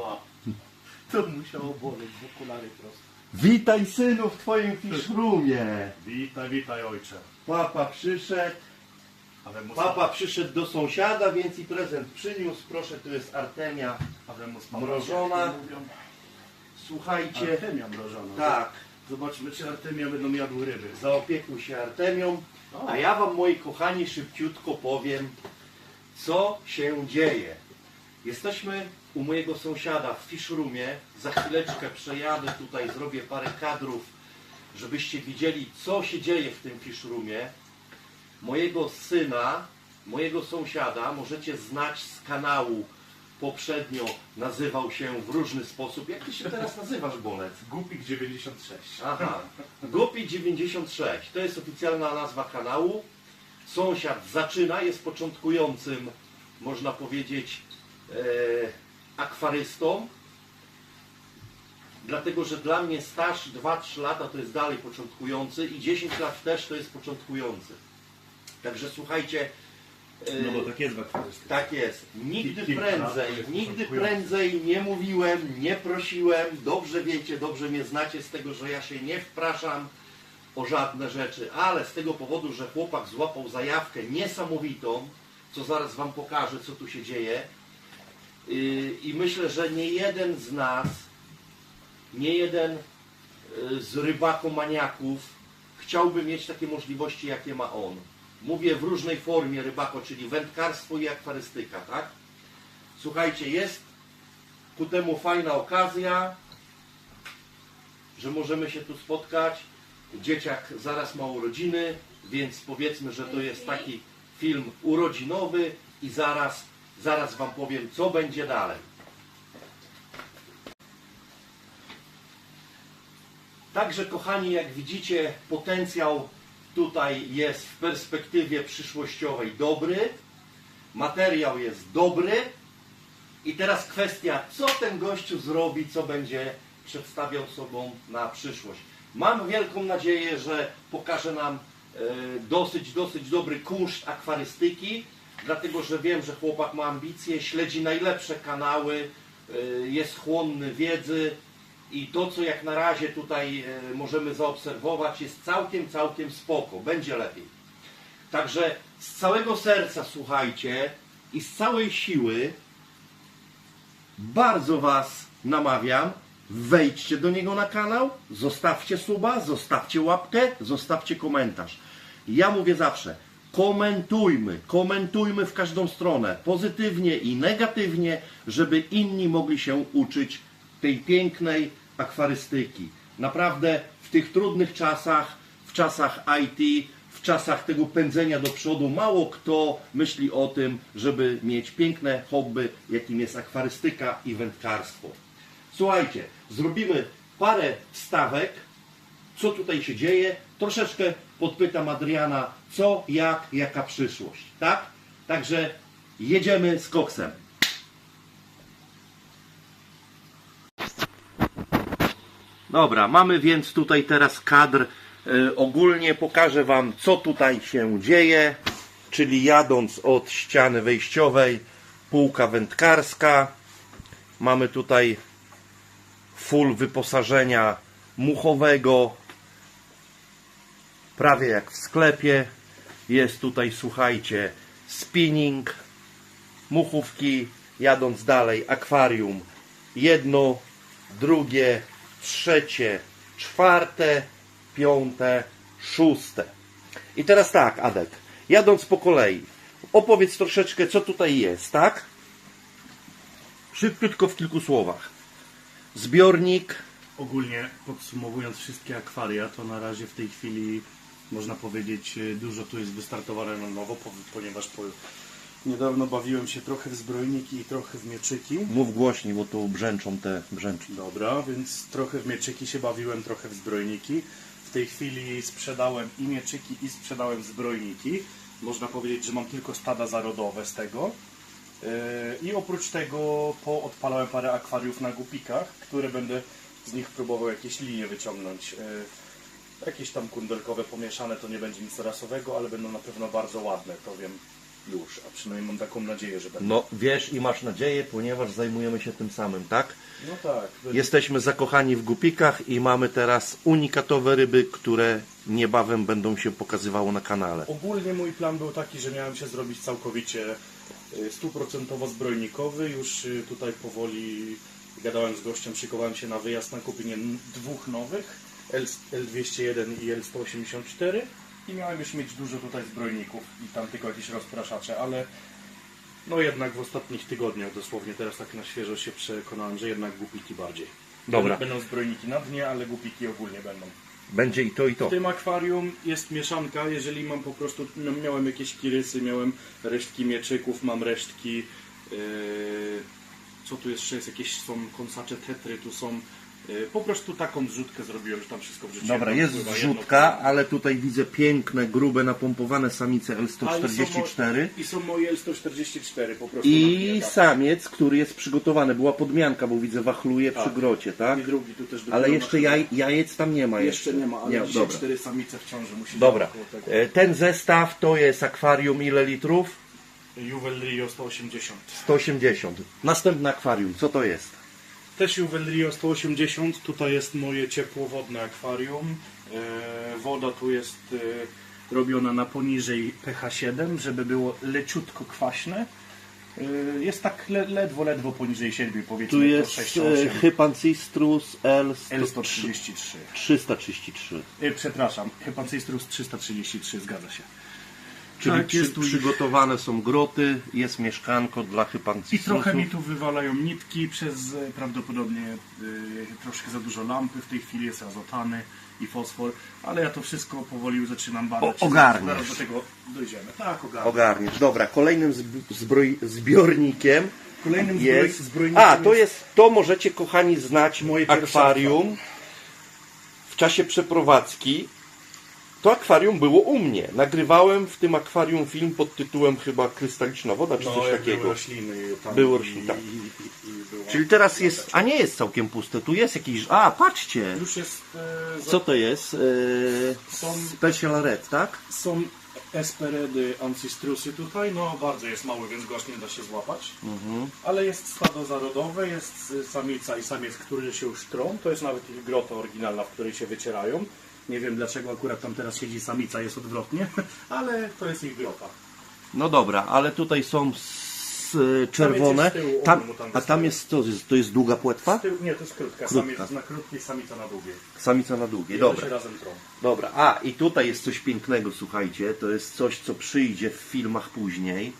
Ła. To musiało boleć w okulary prosto. Witaj synu w twoim fiszrumie. Witaj, witaj ojcze. Papa przyszedł. Papa przyszedł do sąsiada, więc i prezent przyniósł. Proszę, tu jest Artemia. mrożona. Słuchajcie, Artemia mrożona. tak, Zobaczmy, czy Artemia będą jadły ryby. zaopiekuj się Artemią. A ja wam, moi kochani, szybciutko powiem, co się dzieje. Jesteśmy u mojego sąsiada w Fishroomie. Za chwileczkę przejadę tutaj, zrobię parę kadrów, żebyście widzieli, co się dzieje w tym Fishroomie. Mojego syna, mojego sąsiada możecie znać z kanału. Poprzednio nazywał się w różny sposób. Jak ty się teraz nazywasz, Bolec? Gupik 96. Aha, Gopi 96 to jest oficjalna nazwa kanału. Sąsiad zaczyna, jest początkującym, można powiedzieć, akwarystą. Dlatego, że dla mnie staż 2-3 lata to jest dalej początkujący i 10 lat też to jest początkujący. Także słuchajcie, e, No bo tak jest w akwarystyce. tak jest. Nigdy prędzej, nigdy prędzej nie mówiłem, nie prosiłem. Dobrze wiecie, dobrze mnie znacie z tego, że ja się nie wpraszam o żadne rzeczy, ale z tego powodu, że chłopak złapał zajawkę niesamowitą, co zaraz Wam pokażę, co tu się dzieje. I myślę, że nie jeden z nas, nie jeden yy, z rybakomaniaków chciałby mieć takie możliwości, jakie ma on. Mówię w różnej formie rybako, czyli wędkarstwo i akwarystyka, tak? Słuchajcie, jest ku temu fajna okazja, że możemy się tu spotkać. Dzieciak zaraz ma urodziny, więc powiedzmy, że to jest taki film urodzinowy i zaraz, zaraz Wam powiem, co będzie dalej. Także kochani, jak widzicie, potencjał tutaj jest w perspektywie przyszłościowej dobry, materiał jest dobry i teraz kwestia, co ten gościu zrobi, co będzie przedstawiał sobą na przyszłość. Mam wielką nadzieję, że pokaże nam e, dosyć, dosyć dobry kunszt akwarystyki, dlatego że wiem, że chłopak ma ambicje, śledzi najlepsze kanały, e, jest chłonny wiedzy i to, co jak na razie tutaj e, możemy zaobserwować, jest całkiem, całkiem spoko, będzie lepiej. Także z całego serca słuchajcie i z całej siły bardzo Was namawiam, wejdźcie do niego na kanał, zostawcie suba, zostawcie łapkę, zostawcie komentarz. Ja mówię zawsze, komentujmy, komentujmy w każdą stronę, pozytywnie i negatywnie, żeby inni mogli się uczyć tej pięknej akwarystyki. Naprawdę w tych trudnych czasach, w czasach IT, w czasach tego pędzenia do przodu, mało kto myśli o tym, żeby mieć piękne hobby, jakim jest akwarystyka i wędkarstwo. Słuchajcie, zrobimy parę wstawek, co tutaj się dzieje. Troszeczkę podpytam Adriana, co, jak, jaka przyszłość, tak? Także jedziemy z koksem. Dobra, mamy więc tutaj teraz kadr. E, ogólnie pokażę Wam, co tutaj się dzieje. Czyli jadąc od ściany wejściowej, półka wędkarska. Mamy tutaj full wyposażenia muchowego. Prawie jak w sklepie. Jest tutaj, słuchajcie, spinning, muchówki. Jadąc dalej, akwarium. Jedno, drugie, trzecie, czwarte, piąte, szóste. I teraz tak, Adek, jadąc po kolei, opowiedz troszeczkę, co tutaj jest, tak? Szybciutko w kilku słowach. Zbiornik, Ogólnie podsumowując wszystkie akwaria, to na razie w tej chwili można powiedzieć y, dużo tu jest wystartowane na nowo, po- ponieważ po... niedawno bawiłem się trochę w zbrojniki i trochę w mieczyki. mów głośniej, bo tu brzęczą te brzęczki. Dobra, więc trochę w mieczyki się bawiłem, trochę w zbrojniki. W tej chwili sprzedałem i mieczyki, i sprzedałem zbrojniki. Można powiedzieć, że mam tylko stada zarodowe z tego. Yy, I oprócz tego poodpalałem parę akwariów na gupikach, które będę z nich próbował jakieś linie wyciągnąć. Jakieś tam kundelkowe pomieszane, to nie będzie nic rasowego, ale będą na pewno bardzo ładne, to wiem już, a przynajmniej mam taką nadzieję, że będą. No wiesz i masz nadzieję, ponieważ zajmujemy się tym samym, tak? No tak. Jesteśmy zakochani w gupikach i mamy teraz unikatowe ryby, które niebawem będą się pokazywały na kanale. Ogólnie mój plan był taki, że miałem się zrobić całkowicie y, stuprocentowo zbrojnikowy. Już y, tutaj powoli gadałem z gościem, szykowałem się na wyjazd na kupienie dwóch nowych, L- L201 i L184 i miałem już mieć dużo tutaj zbrojników i tam tylko jakieś rozpraszacze, ale no jednak w ostatnich tygodniach dosłownie teraz tak na świeżo się przekonałem, że jednak głupiki bardziej. Dobra. Będą zbrojniki na dnie, ale głupiki ogólnie będą. Będzie i to i to. W tym akwarium jest mieszanka, jeżeli mam po prostu, no, miałem jakieś kirysy, miałem resztki mieczyków, mam resztki, yy, co tu jeszcze jest, jakieś są kąsacze tetry, tu są, po prostu taką zrzutkę zrobiłem, że tam wszystko wrzuciłem. Dobra, jest zrzutka, jedno- ale tutaj widzę piękne, grube, napompowane samice A, i są L144 mo- I są moje L144 po prostu. i samiec, który jest przygotowany. Była podmianka, bo widzę wachluje przy Tak. grocie, tak? I drugi tu też Ale jeszcze jaj, jajec tam nie ma jeszcze. Jeszcze nie ma, ale dzisiaj dobra. cztery samice w ciąży musi Dobra. E, ten zestaw to jest akwarium ile litrów? Juwel Rio 180. 180. Następne akwarium, co to jest? Też Juwel Rio 180, tutaj jest moje ciepłowodne akwarium. E, woda tu jest e, robiona na poniżej pH 7, żeby było leciutko kwaśne. E, jest tak le, ledwo, ledwo poniżej 7, powiedzmy Tu jest 6, e, 8. Hypancistrus L L133. 333. E, przepraszam, Hypancistrus 333, zgadza się. Czyli Tak, przy, tu przygotowane są groty, jest mieszkanko dla I Hypancistrusów. trochę mi tu wywalają nitki przez e, prawdopodobnie e, troszkę za dużo lampy. W tej chwili jest azotany i fosfor, ale ja to wszystko powoli zaczynam badać. O- ogarniesz. Zaraz do tego dojdziemy. Tak, ogarnię. Ogarniesz. Dobra, kolejnym zb- zbroj, zbiornikiem Kolejnym jest... zbrojnikiem A, to jest, to możecie kochani znać Moje akwarium w czasie przeprowadzki. To akwarium było u mnie. Nagrywałem w tym akwarium film pod tytułem chyba Krystaliczna woda, czy no, coś takiego. Były rośliny. Tam Były i- rośliny, tak. Czyli teraz jest, a nie jest całkiem puste, tu jest jakiś, a patrzcie, Już jest... E, za- co to jest? Eee, Są- Special Red, tak? Są esperedy ancestrusy tutaj, no bardzo jest mały, więc go nie da się złapać. Ale jest stado zarodowe, jest y, samica i samiec, którzy się już trą. To jest nawet ich grota oryginalna, w której się wycierają. Nie wiem dlaczego akurat tam teraz siedzi samica, jest odwrotnie, ale to jest ich grota. No dobra, ale tutaj są s, czerwone, z tyłu, tam, ogólnie tam a tam wystaje. jest to, to jest długa płetwa? Z tyłu, nie, to jest krótka, Krótka. samiec na krótkiej, samica na długiej. Samica na długie, I one dobra. się razem trą. Dobra, a i tutaj jest coś pięknego, słuchajcie, to jest coś, co przyjdzie w filmach później.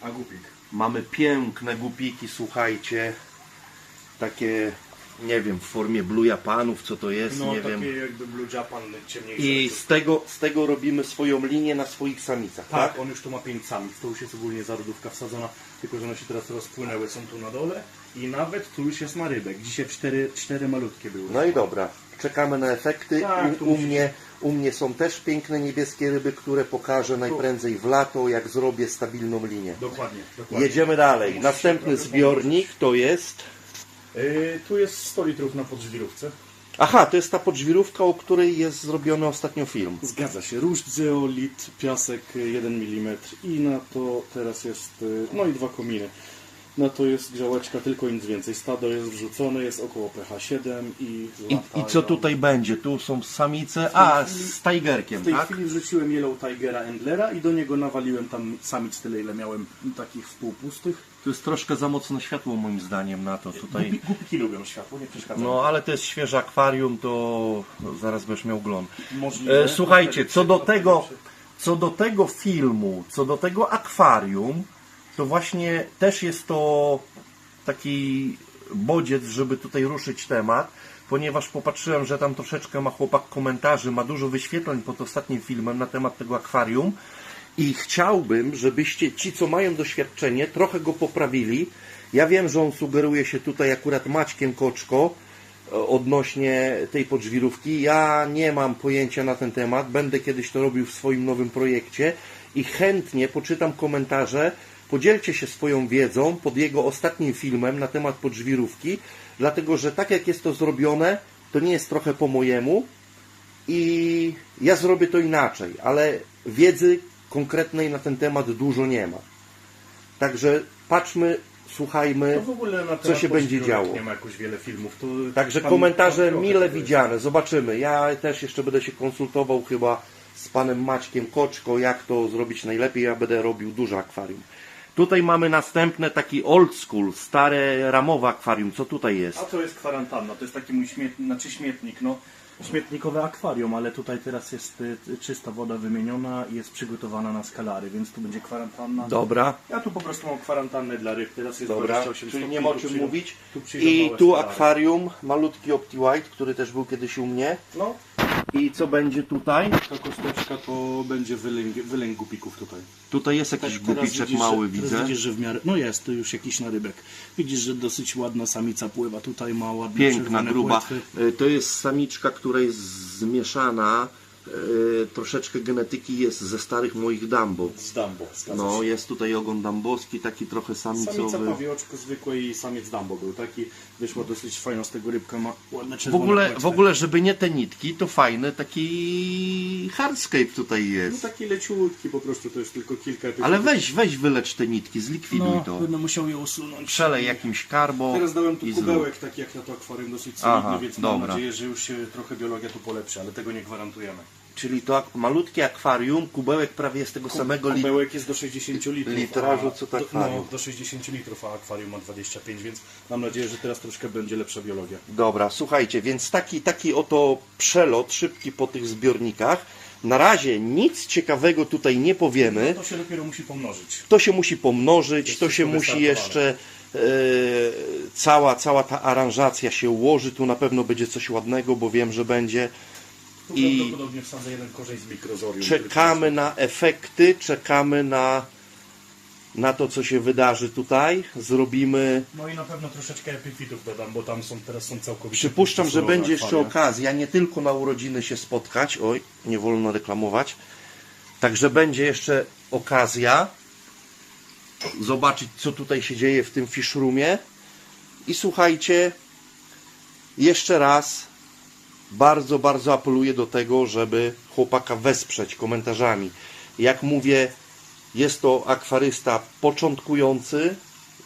A głupik. Mamy piękne gupiki, słuchajcie, takie, nie wiem, w formie Blue Japanów, co to jest, No nie takie wiem. jakby Blue Japan ciemniejsze. I z tego, z tego robimy swoją linię na swoich samicach, tak? Tak, on już tu ma pięć samic, to już jest ogólnie zarodówka wsadzona, tylko że one się teraz rozpłynęły, są tu na dole i nawet tu już jest na rybek. Dzisiaj cztery, cztery malutkie były. No i dobra, czekamy na efekty. Tak, u, u, mnie, u mnie są też piękne niebieskie ryby, które pokażę najprędzej w lato, jak zrobię stabilną linię. Dokładnie, dokładnie. Jedziemy dalej. Następny zbiornik to jest... Yy, tu jest 100 litrów na podżwirówce. Aha, to jest ta podżwirówka, o której jest zrobiony ostatnio film. Zgadza się, ruszt, zeolit, piasek 1 mm i na to teraz jest, yy, no i dwa kominy. Na to jest grzałeczka, tylko nic więcej. Stado jest wrzucone, jest około pH 7 i I, latają. I co tutaj będzie? Tu są samice, a chwili- z Tigerkiem, W tej tak? chwili wrzuciłem Yellow Tigera Endlera i do niego nawaliłem tam samic tyle, ile miałem takich wpółpustych. To jest troszkę za mocne światło moim zdaniem na to tutaj. Gupi, głupiki lubią światło, nie przeszkadza. No ale to jest świeże akwarium, to zaraz będziesz miał glon. Możliwe. E, słuchajcie, co do tego, co do tego filmu, co do tego akwarium, to właśnie też jest to taki bodziec, żeby tutaj ruszyć temat, ponieważ popatrzyłem, że tam troszeczkę ma chłopak komentarzy, ma dużo wyświetleń pod ostatnim filmem na temat tego akwarium i chciałbym, żebyście ci, co mają doświadczenie, trochę go poprawili. Ja wiem, że on sugeruje się tutaj akurat Maćkiem Koczko, e, odnośnie tej podżwirówki. Ja nie mam pojęcia na ten temat. Będę kiedyś to robił w swoim nowym projekcie i chętnie poczytam komentarze. Podzielcie się swoją wiedzą pod jego ostatnim filmem na temat podżwirówki, dlatego że tak jak jest to zrobione, to nie jest trochę po mojemu i ja zrobię to inaczej, ale wiedzy konkretnej na ten temat dużo nie ma. Także patrzmy, słuchajmy. Co się będzie działo. Nie ma jakoś wiele filmów. To Także pan- komentarze pan mile widziane, zobaczymy. Ja też jeszcze będę się konsultował chyba z panem Maćkiem Koczko, jak to zrobić najlepiej. Ja będę robił duże akwarium. Tutaj mamy następne taki old school, stare ramowe akwarium. Co tutaj jest? A to jest kwarantanna, to jest taki mój śmietnik, znaczy śmietnik, no śmietnikowe akwarium, ale tutaj teraz jest y, czysta woda wymieniona i jest przygotowana na skalary, więc tu będzie kwarantanna. Dobra, Ja tu po prostu mam kwarantannę dla ryb, teraz jest dobra, 28 czyli nie ma o czym mówić. tu I tu skalary. akwarium, malutki Opti White, który też był kiedyś u mnie. No, I co będzie tutaj? ta kosteczka to będzie wylęg, wylęk gupików tutaj. Tutaj jest jakiś Tak, gupiczek widzisz, mały, że, widzę. Widzisz, że w miarę, no jest, to już jakiś narybek. Widzisz, że dosyć ładna samica pływa, tutaj ma ładne Piękna, gruba. płetwy. E, To jest samiczka, która jest zmieszana. E, Troszeczkę genetyki jest ze starych moich dambo. Z zgadza No, się. jest tutaj ogon damboski, taki trochę Samica samicowy. pawioczko zwykłe i samiec Dumbo był taki. Wyszła dosyć fajna z tego rybka, ma ładne W ogóle, w ogóle, żeby nie te nitki, to fajny taki hardscape tutaj No jest. taki leciutki po prostu, to jest tylko kilka tych... Ale weź, weź wylecz te nitki, zlikwiduj no, to. będę musiał je usunąć. Przelej jakimś karbo Teraz dałem tu kubełek taki jak na to akwarium dosyć solidny, Aha, więc mam dobra. nadzieję, że już się trochę biologia tu polepszy, ale tego nie gwarantujemy. Czyli to ak- malutkie akwarium, kubełek prawie z tego samego li... Kubełek jest do 60 litrów. litrażu, a- co do- akwarium. No, do 60 litrów, a akwarium ma 25, więc mam nadzieję, że teraz troszkę będzie lepsza biologia. Dobra, słuchajcie, więc taki, taki oto przelot szybki po tych zbiornikach. Na razie nic ciekawego tutaj nie powiemy. To się dopiero musi pomnożyć. To się musi pomnożyć, Jest to się musi jeszcze e, cała, cała ta aranżacja się ułoży. Tu na pewno będzie coś ładnego, bo wiem, że będzie. Tu I- prawdopodobnie wsadzę jeden korzeń z mikrozorium. Czekamy na efekty, czekamy na, na to, co się wydarzy tutaj. Zrobimy. No i na pewno troszeczkę epifitów dodam, bo tam są teraz są całkowicie... Przypuszczam, że będzie jeszcze okazja nie tylko na urodziny się spotkać. Oj, nie wolno reklamować. Także będzie jeszcze okazja zobaczyć, co tutaj się dzieje w tym fish roomie. I słuchajcie, jeszcze raz bardzo, bardzo apeluję do tego, żeby chłopaka wesprzeć komentarzami. Jak mówię, jest to akwarysta początkujący,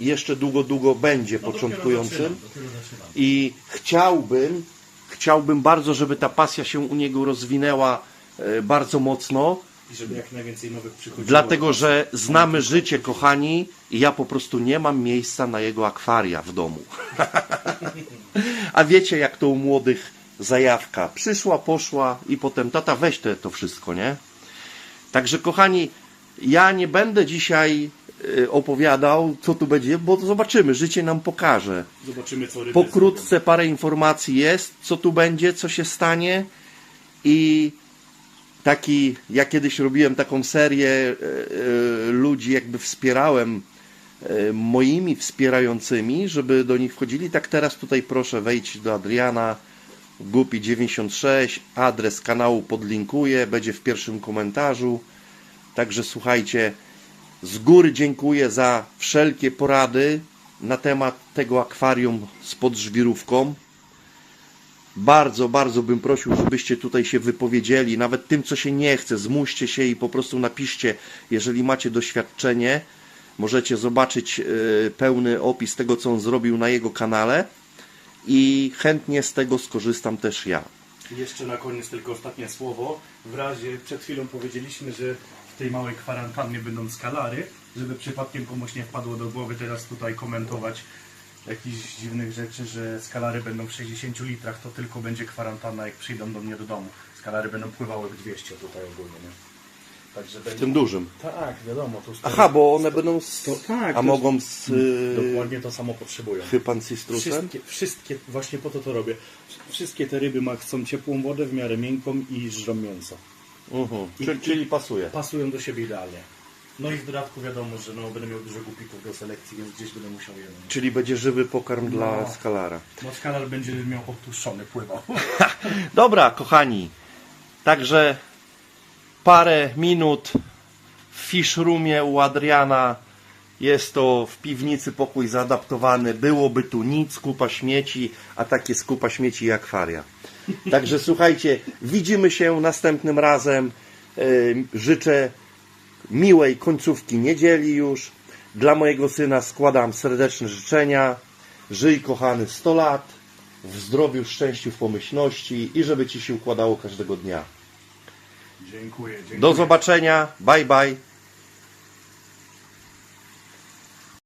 jeszcze długo, długo będzie No, dopiero początkującym. zaczynam, dopiero zaczynam. I chciałbym, chciałbym bardzo, żeby ta pasja się u niego rozwinęła e, bardzo mocno, I żeby jak najwięcej nowych przychodziło. dlatego że znamy życie, kochani, i ja po prostu nie mam miejsca na jego akwaria w domu. A wiecie, jak to u młodych zajawka. Przyszła, poszła i potem tata weź te, to wszystko, nie? Także kochani, ja nie będę dzisiaj e, opowiadał, co tu będzie, bo zobaczymy, życie nam pokaże. Zobaczymy, co ryby Pokrótce parę informacji jest, co tu będzie, co się stanie i taki, ja kiedyś robiłem taką serię e, e, ludzi, jakby wspierałem moimi wspierającymi, żeby do nich wchodzili. Tak teraz tutaj proszę wejdź do Adriana Gupi96, adres kanału podlinkuję, będzie w pierwszym komentarzu. Także słuchajcie, z góry dziękuję za wszelkie porady na temat tego akwarium z podżwirówką. Bardzo, bardzo bym prosił, żebyście tutaj się wypowiedzieli, nawet tym, co się nie chce, zmuście się i po prostu napiszcie, jeżeli macie doświadczenie, możecie zobaczyć e, pełny opis tego, co on zrobił na jego kanale i chętnie z tego skorzystam też ja. Jeszcze na koniec tylko ostatnie słowo. W razie przed chwilą powiedzieliśmy, że w tej małej kwarantannie będą skalary, żeby przypadkiem komuś nie wpadło do głowy teraz tutaj komentować jakichś dziwnych rzeczy, że skalary będą w 60 litrach, to tylko będzie kwarantanna jak przyjdą do mnie do domu. Skalary będą pływały w 200 tutaj ogólnie, nie? Także W tym dużym. Tak, wiadomo. To Aha, bo one będą z... To tak, A to- mogą z Dokładnie to samo potrzebują. hypancistrusem? Wszystkie, wszystkie, właśnie po to to robię. Wszystkie te ryby ma, chcą ciepłą wodę, w miarę miękką i żrą mięso. Mhm. I- Czyli, czyli pasuje. Pasują do siebie idealnie. No i w dodatku wiadomo, że no, będę miał dużo gupików do selekcji, więc gdzieś będę musiał je. Czyli będzie żywy pokarm dla No. skalara. No skalar będzie miał obtłuszczony, pływał. Dobra, kochani. Także parę minut w fish roomie u Adriana. Jest to w piwnicy pokój zaadaptowany. Byłoby tu nic, kupa śmieci, a takie jest kupa śmieci i akwaria. Także słuchajcie, widzimy się następnym razem. Yy, Życzę miłej końcówki niedzieli już. Dla mojego syna składam serdeczne życzenia. Żyj kochany 100 lat, w zdrowiu, szczęściu, w pomyślności i żeby Ci się układało każdego dnia. Dziękuję, dziękuję. Do zobaczenia, bye bye.